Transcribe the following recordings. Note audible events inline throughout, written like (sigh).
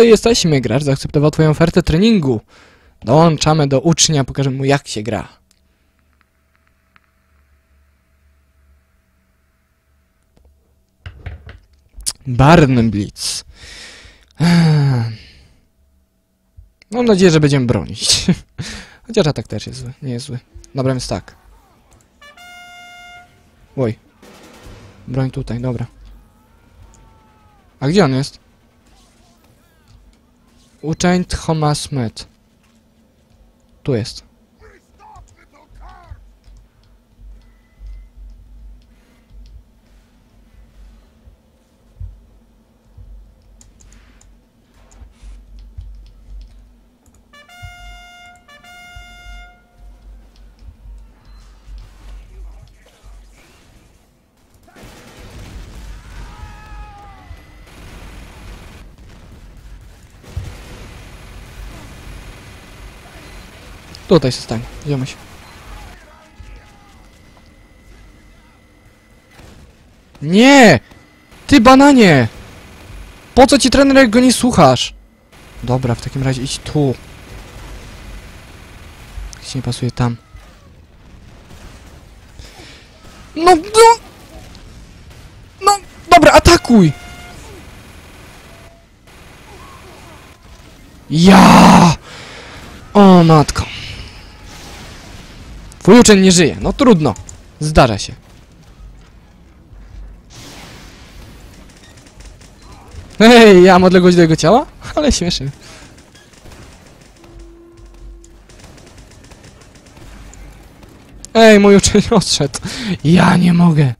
To jesteśmy, gracz zaakceptował twoją ofertę treningu. Dołączamy do ucznia, pokażemy mu jak się gra. Barn Blitz. Mam nadzieję, że będziemy bronić. (laughs) Chociaż atak też jest zły, nie jest zły. Dobra, więc tak. Oj. Broń tutaj, dobra. A gdzie on jest? Uczeń Thomas Met. Tu jest. Tutaj się stań. Idziemy się. Nie! Ty bananie! Po co ci trener, jak go nie słuchasz? Dobra, w takim razie idź tu. Ci nie pasuje tam. No, no! No, dobra, atakuj! Ja! O matko. Twój uczeń nie żyje. No trudno. Zdarza się. Hej, ja mam odległość do jego ciała? Ale śmieszny. Ej, mój uczeń (laughs) odszedł. Ja nie mogę.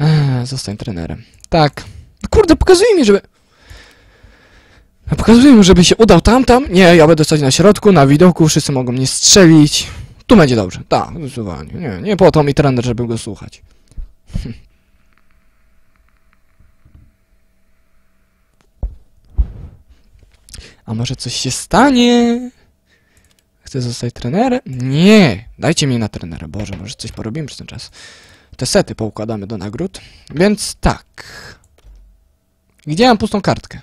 Eee, zostań trenerem. Tak. Kurde, pokazuj mi, żeby... Pokazuję mu, żeby się udał tam, tam. Nie, ja będę stać na środku, na widoku, wszyscy mogą mnie strzelić. Tu będzie dobrze. Tak, zdecydowanie. Nie, nie po to mi trener, żeby go słuchać. (laughs) A może coś się stanie? Chcę zostać trenerem? Nie! Dajcie mnie na trenera. Boże, może coś porobimy przez ten czas. Te sety poukładamy do nagród. Więc tak. Gdzie mam pustą kartkę?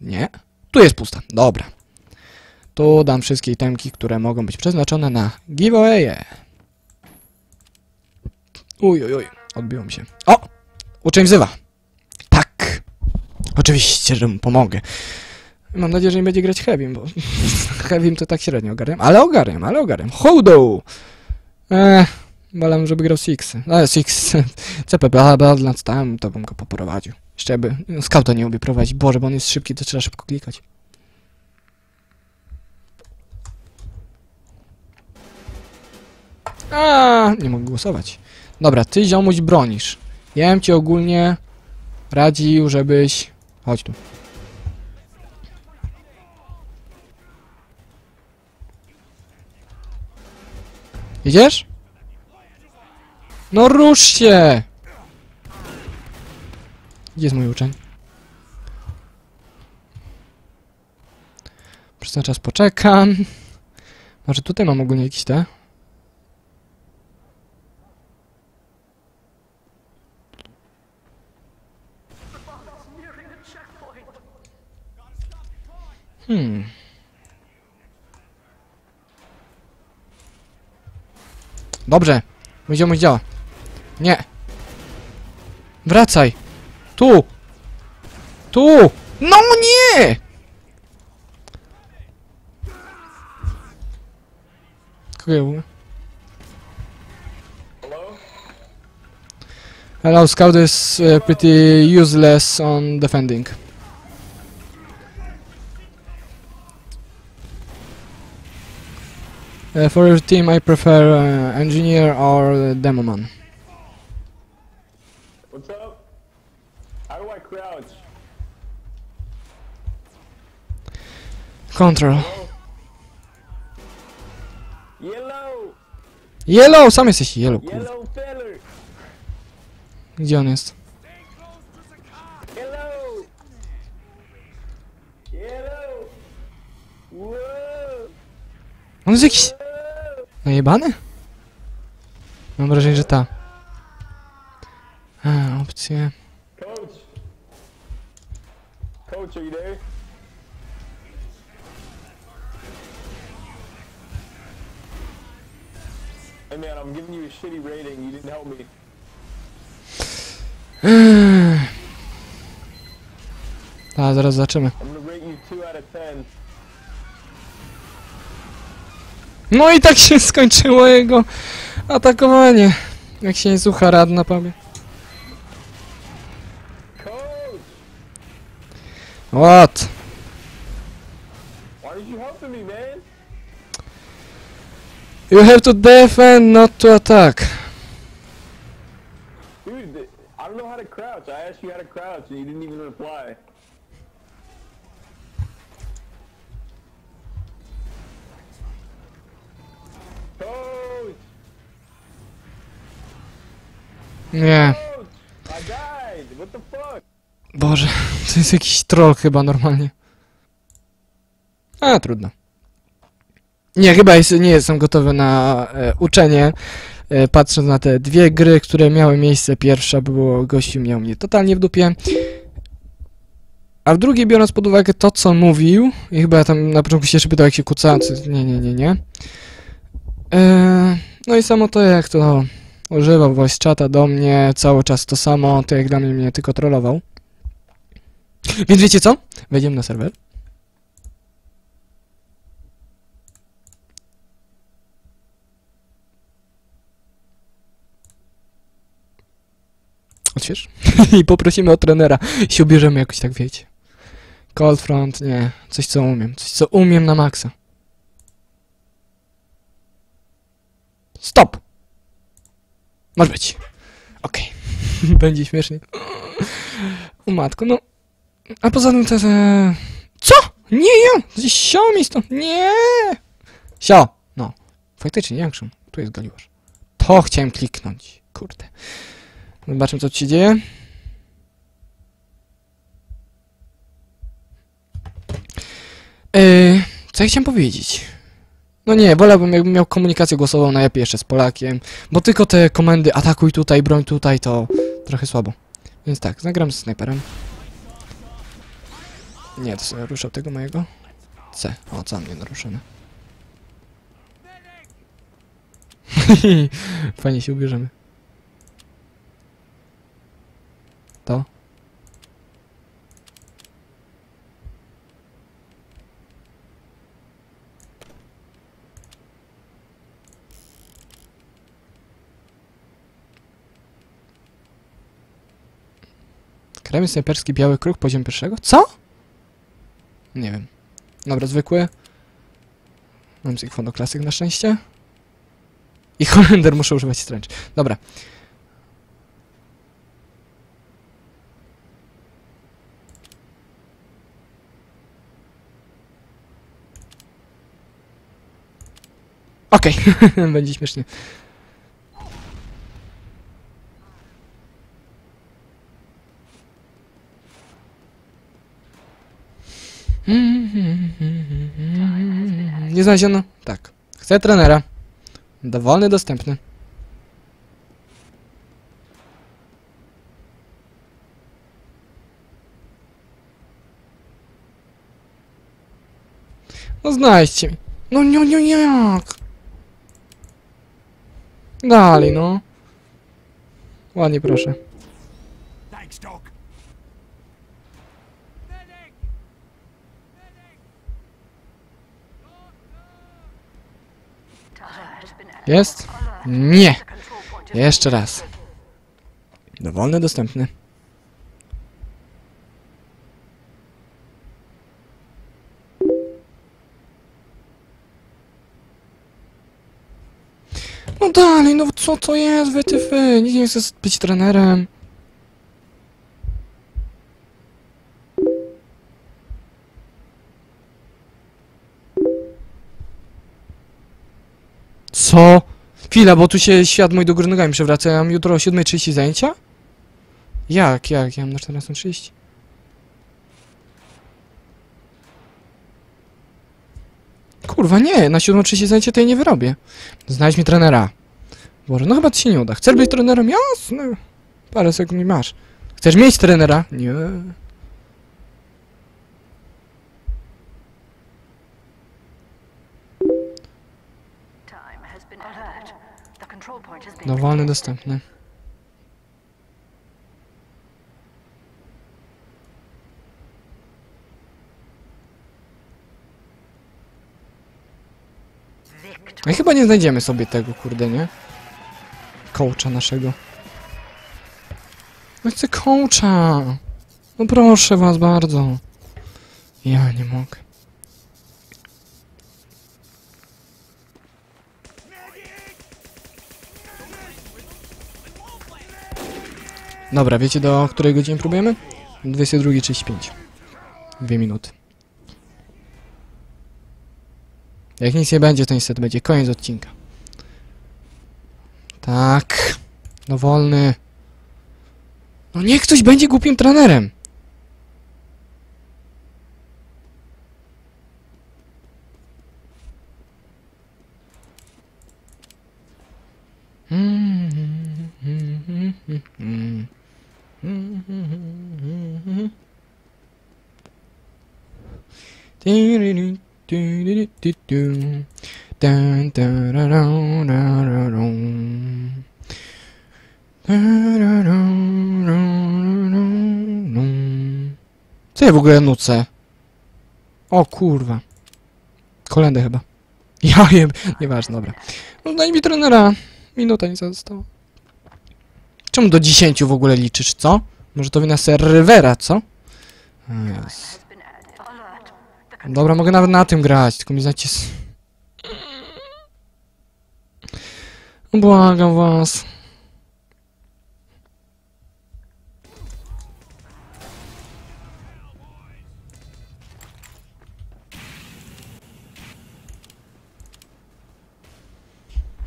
Nie. Tu jest pusta. Dobra. Tu dam wszystkie itemki, które mogą być przeznaczone na giveawaye. Uj, uj, uj. Odbiło mi się. O! Uczeń wzywa. Tak. Oczywiście, że mu pomogę. Mam nadzieję, że nie będzie grać Heavym, bo (laughs) Heavym to tak średnio ogarniam. Ale ogarniam, ale ogarniam. Hołdą! Eee, wolę, żeby grał Six. Ale Six, (laughs) CP Badlands tam, to bym go poprowadził. Jeszcze by skauta nie umie prowadzić. Boże, bo on jest szybki, to trzeba szybko klikać. A, nie mogę głosować. Dobra, ty ziomuś bronisz. Ja bym ci ogólnie radził, żebyś... Chodź tu. Idziesz? No rusz się! Gdzie jest mój uczeń? Przez ten czas poczekam. Może tutaj mam ogólnie jakieś te? Hmm. Dobrze. Mój ziomuś działa. Nie. Wracaj. Tu! Tu! No nie! Kogo ja? Hello, Scout is uh, pretty useless on defending. Uh, for your team, I prefer uh, engineer or uh, demoman. What's up? How do I crouch? Control. Yellow! Yellow! Sam jesteś yellow. Yellow feller! Gdzie on jest? Yellow! Yellow! Whoa! On jest jakiś! Najebany? Mam wrażenie, że ta. A, opcje. Coach! Coach, are you there? Hey man, I'm giving you a shitty rating. You didn't help me. (sighs) Ta, zaraz zobaczymy. I'm gonna rate you 2 out of 10. No i tak się skończyło jego atakowanie. Jak się nie słucha rad na pubie. What? You have to defend, not to attack. Dude, I don't know how to crouch. I asked you how to crouch and you didn't even reply. Nie. Boże, to jest jakiś troll chyba normalnie. A, trudno. Nie, chyba jest, nie jestem gotowy na e, uczenie. E, patrząc na te dwie gry, które miały miejsce. Pierwsza było, gościu miał mnie totalnie w dupie. A w drugiej, biorąc pod uwagę to, co mówił, i chyba tam na początku się jeszcze pytał, jak się kuca, co- nie, nie, nie, nie. E, no i samo to, jak to używał voice chata do mnie, cały czas to samo, to jak dla mnie mnie tylko trollował. Więc wiecie co? Wejdziemy na serwer. Otwierz. (laughs) I poprosimy o trenera. I się ubierzemy jakoś tak, wiecie. Cold front, nie. Coś co umiem. Coś co umiem na maksa. Stop! Może być. Okej. (laughs) Będzie śmiesznie. O matko, no. A poza tym to... E... Co? Nie ja! Sio mi stąd! Nie! Sio! No. Faktycznie, Jankrzon. Tu jest Galiłasz. To chciałem kliknąć. Kurde. Zobaczmy, co tu się dzieje. Yy, co ja chciałem powiedzieć? No nie, wolałbym jakbym miał komunikację głosową najlepiej jeszcze z Polakiem, bo tylko te komendy atakuj tutaj, broń tutaj to trochę słabo. Więc tak, zagram z snajperem. Nie, to sobie ruszał tego mojego. C. O, co mnie naruszone. (laughs) Fajnie się ubierzemy. To. Kremy snajperski biały kruk, poziom pierwszego? Co? Nie wiem. Dobra, zwykły. Mam Sigfondo klasyk na szczęście. I Holender muszę używać stręcz. Dobra. Okej, (laughs) będzie śmiesznie. Nie znaleziono? Tak. Chcę trenera. Dowolny, dostępny. No znajdźcie mi. No nie, nie, nie, jak? Dalej, no. Ładnie, proszę. Jest? Nie. Jeszcze raz. Dowolny, dostępny. No dalej, no co to jest? Nikt nie chce być trenerem. Co? Chwila, bo tu się świat mój do góry nogami przewraca. Ja mam jutro o 7.30 zajęcia? Jak, jak? Ja mam na 14.30. Kurwa, nie, na 7.30 zajęcia to ja nie wyrobię. Znajdź mi trenera. Boże, no chyba ci się nie uda. Chcesz być trenerem? Jasne. Parę sekund mi masz. Chcesz mieć trenera? Nie. Dowolny dostępny. No i chyba nie znajdziemy sobie tego, kurde, nie? Coacha naszego. No chcę coacha! No proszę was bardzo. Ja nie mogę. Dobra, wiecie do której godziny próbujemy? 22.35. Dwie minuty. Jak nic nie będzie, to niestety będzie koniec odcinka. Tak. No wolny. No niech ktoś będzie głupim trenerem. Co ja w ogóle nucę? O kurwa. Kolendę chyba. (laughs) Ja jem. Nieważne, dobra. No daj mi trenera. Minuta nie została. Czemu do 10 w ogóle liczysz, co? Może to wina serwera, co? Control Dobra, mogę nawet na tym grać, tylko mi znacie... Błagam was.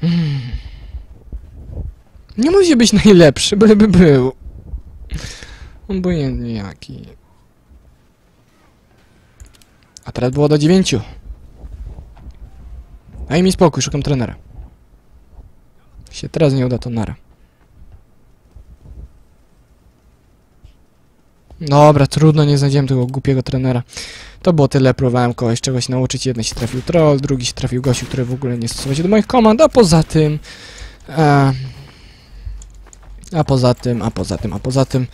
Mm. Nie musi być najlepszy, byleby był. Obojętnie jaki. A teraz było do dziewięciu. Daj mi spokój, szukam trenera. Się teraz nie uda, to nara. Dobra, trudno, nie znajdziemy tego głupiego trenera. To było tyle, próbowałem kogoś czegoś nauczyć. Jeden się trafił troll, drugi się trafił gościu, który w ogóle nie stosował się do moich komand, a poza tym... E, a poza tym, a poza tym, a poza tym...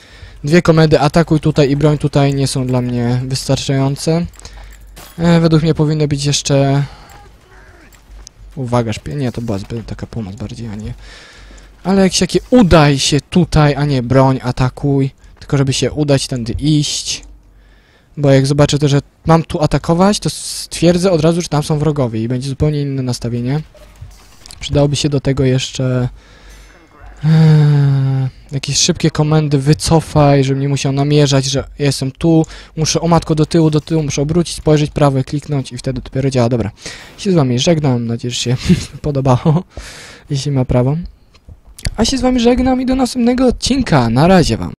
Dwie komendy atakuj tutaj i broń tutaj nie są dla mnie wystarczające. E, według mnie powinny być jeszcze... Uwaga, szpie... Nie, to była zbyt taka pomoc bardziej, a nie... Ale jak się takie udaj się tutaj, a nie broń, atakuj. Tylko żeby się udać tędy iść. Bo jak zobaczę to, że mam tu atakować, to stwierdzę od razu, że tam są wrogowie i będzie zupełnie inne nastawienie. Przydałoby się do tego jeszcze... Eee, jakieś szybkie komendy, wycofaj, żebym nie musiał namierzać, że jestem tu, muszę o matko do tyłu, do tyłu, muszę obrócić, spojrzeć prawo, kliknąć i wtedy dopiero działa. Dobra, się z wami żegnam, nadzieję, że się (laughs) podobało, jeśli ma prawo. A się z wami żegnam i do następnego odcinka. Na razie wam.